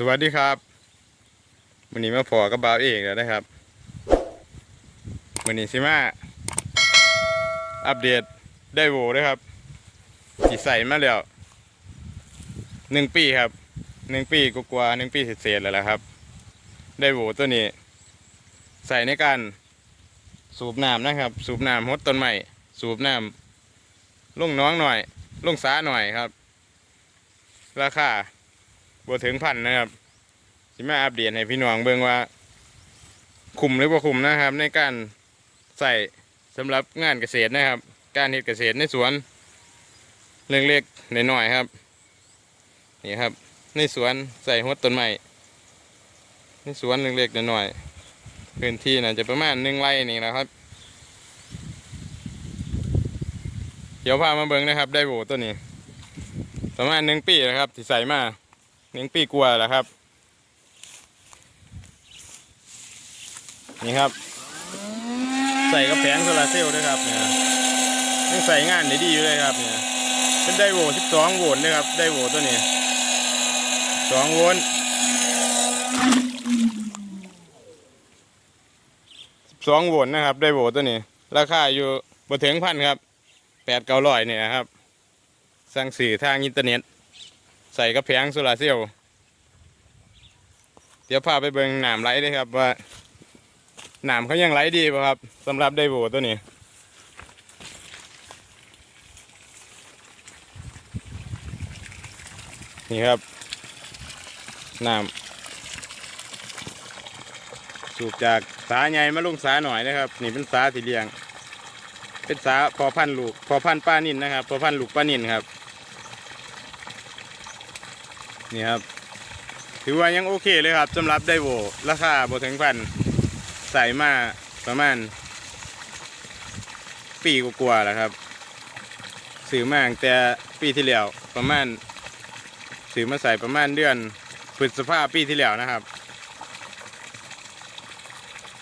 สวัสดีครับวันนี้มาพอกับบ่าวเอกแล้วนะครับวันนี้สิมาอัปเดตได้โวนะครับที่ใส่มาแล้วหนึ่งปีครับหนึ่งปีกว่าหนึ่งปีเศษๆแล้วละครับ ได้โวตัวนี้ ใส่ในการสูบน้ำนะครับ สูบน้ำหดต้นไม้สูบน้ำลงน้องหน่อย ลงสาหน่อยครับ ราคา บวถึงพันนะครับสิมาอัปเดตให้พี่น้องเบิ่งว่า คุมหรือบ่าคุมนะครับ ในการใส่สำหรับงานเกษตรนะครับ การเฮ็ดเกษตรในสวนเรื่องเล็กๆน้อยๆครับ นี่ครับ ในสวนใส่หัวต้นไม้ในสวนเล็กๆน้อยๆพื้นที่น่าจะประมาณหนึ่งไร่นี่นะครับเดี๋ยวพามาเบิ่งนะครับ ได้โบตัวนี้ ประมาณหนึ่งปีนะครับที่ใส่มา หนึ่งปีกว่าแล้วครับ นี่ครับ ใส่กระแผงโซลาเซลล์ด้วยครับเนี่ยยังใส่งานได้ดีอยู่เลยครับเนี่ยเป็นไดโว12โวลต์นะครับไดโวตัวนี้2โวลต์12โวลต์นะครับไดโวตัวนี้ ราคาอยู่บ่ถึงพันครับ8 900เนี่ยนะครับสั่งสื่อทางอินเทอร์เน็ต ใส่กระแพงโซลาร์เซลล์เดี๋ยวพาไปเบิ่งหนามไหลด้วยครับว่าหนามเขายังไหลดีป่ะครับสำหรับไดโวตัวนี้นี่ครับน้ำสูบจากสาใหญ่มาลงสาหน่อยนะครับ นี่เป็นสาสีเหลียง เป็นสาพอพันลูกพอพันป้านินนะครับ พอพันลูกป้านินครับ นี่ครับ ถือว่ายังโอเคเลยครับสำหรับไดโวราคาบถึงพันใส่มาประมาณ ปีกว่าๆแล้วครับซื้อมาแต่ปีที่แล้วประมาณซื้อมาใส่ประมาณเดือนพฤษภาปีที่แล้วนะครับ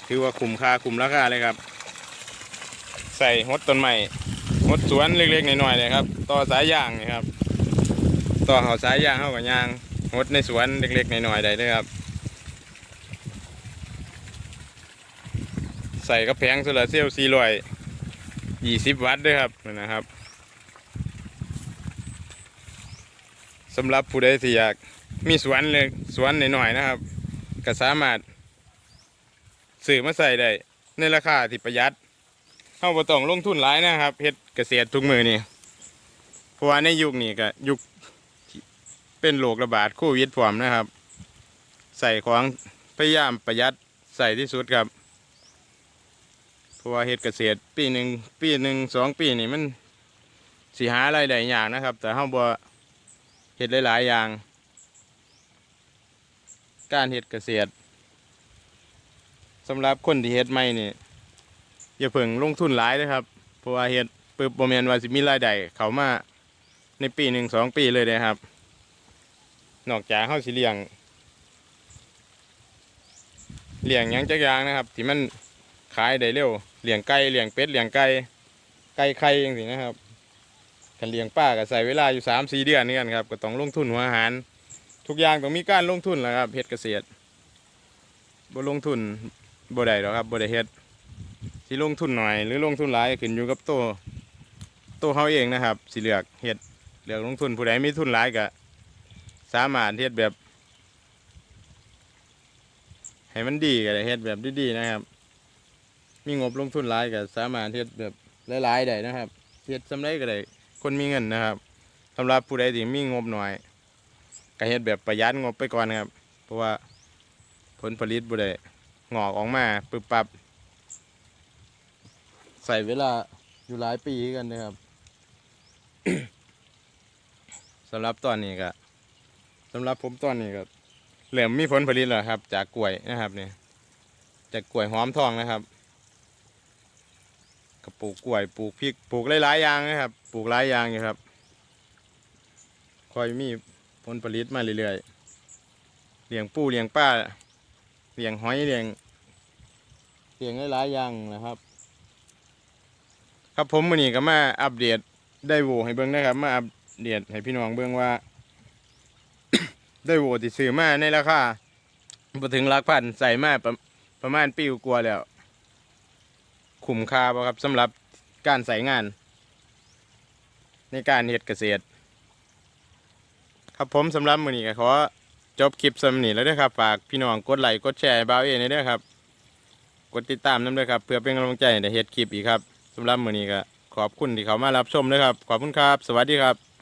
ถือว่าคุ้มค่าคุ้มราคาเลยครับ ใส่หดต้นไม้หดสวนเล็กๆน้อยๆเลยครับ ต่อสายยางนี่ครับ ต่อเขาสายยางเข้ากับยางหดในสวนเล็กๆน้อยๆได้เลยครับ ใส่กระแพงโซลาร์เซลล์สี่ร้อยยี่สิบวัตต์ด้วยครับนะครับสำหรับผู้ใดที่อยากมีสวนเลยสวนหน่อยๆนะครับ ก็สามารถซื้อมาใส่ได้ในราคาที่ประหยัดเข้าบ่ต้องลงทุนหลายนะครับเฮ็ดเกษตรทุกมือนี่เพราะว่าในยุคนี้ก็ยุค เป็นโรคระบาดโควิดพร้อมนะครับ ใส่ของพยายามประหยัดใส่ที่สุดครับเพราะว่าเฮ็ดเกษตรปีหนึ่งปีหนึ่งสองปีนี่มันสิหาอะไรได้ยากนะครับ แต่เฮาบ่เฮ็ดหลายๆอย่าง การเฮ็ดเกษตรสำหรับคนที่เฮ็ดใหม่นี่อย่าเพิ่งลงทุนหลายนะครับเพราะว่าเฮ็ดปึ๊บบ่แม่นว่าสิมีรายได้เขามาในปีหนึ่งสองปีเลยนะครับ นอกจากเขาสิเลี้ยงเลี้ยงยังจักยางนะครับ ที่มันขายได้เร็วเลี้ยงไก่เลี้ยงเป็ดเลี้ยงไก่ไก่ไข่อย่างนี้นะครับกันเลี้ยงป้าก็ใส่เวลาอยู่สามสี่เดือนนี่กันครับ ก็ต้องลงทุนหัวอาหาร ทุกอย่างต้องมีการลงทุนแหละครับเฮ็ดเกษตรบ่ลงทุนบ่ได้หรอกครับบ่ได้เฮ็ดสิลงทุนหน่อย หรือลงทุนหลายขึ้นอยู่กับตัวตัวเขาเองนะครับสิเลือกเฮ็ดเลือกลงทุนผู้ใดมีทุนหลายก็ สามารถเฮ็ดแบบ ให้มันดีก็ได้เฮ็ดแบบดีๆนะครับ มีงบลงทุนหลายก็สามารถเฮ็ดแบบหลายๆได้นะครับเฮ็ดสำไรก็ได้คนมีเงินนะครับสำหรับผู้ใดที่มีงบหน่อยก็เฮ็ดแบบประหยัดงบไปก่อนนะครับ เพราะว่าผลผลิตบ่ได้งอกออกมาปึบปับใส่เวลาอยู่หลายปีกันนะครับสำหรับตอนนี้ก็ สำหรับผมตอนนี้ก็เริ่มมีผลผลิตแล้วครับ จากกล้วยนะครับเนี่ยจากกล้วยหอมทองนะครับก็ปลูกกล้วยปลูกพริกปลูกหลายๆอย่างนะครับ ปลูกหลายอย่างอยู่ครับคอยมีผลผลิตมาเรื่อยๆเลี้ยงปูเลี้ยงป้าเลี้ยงหอยเลี้ยงเลี้ยงหลายๆอย่างนะครับ ครับผมมื้อนี้ก็มาอัปเดตได้โวให้เบิ่งนะครับ มาอัปเดตให้พี่น้องเบิ่งว่า ได้โหวติซื้อมาในราคาบ่ถึงหลักพันใส่มาประประมาณปีกว่าแล้ว คุ้มค่าบ่ครับสำหรับการใส่งาน ในการเฮ็ดเกษตร ครับผมสำหรับมือนี้ก็ขอจบคลิปสำนี้แล้วด้อครับ ฝากพี่น้องกดไลค์กดแชร์ให้าเอนี่ด้อครับ กดติดตามนำด้วยครับ เพื่อเป็นกำลังใจในเฮ็ดคลิปอีกครับสำหรับมือนี้ก็ขอบคุณที่เขามารับชมด้วยครับ ขอบคุณครับ สวัสดีครับ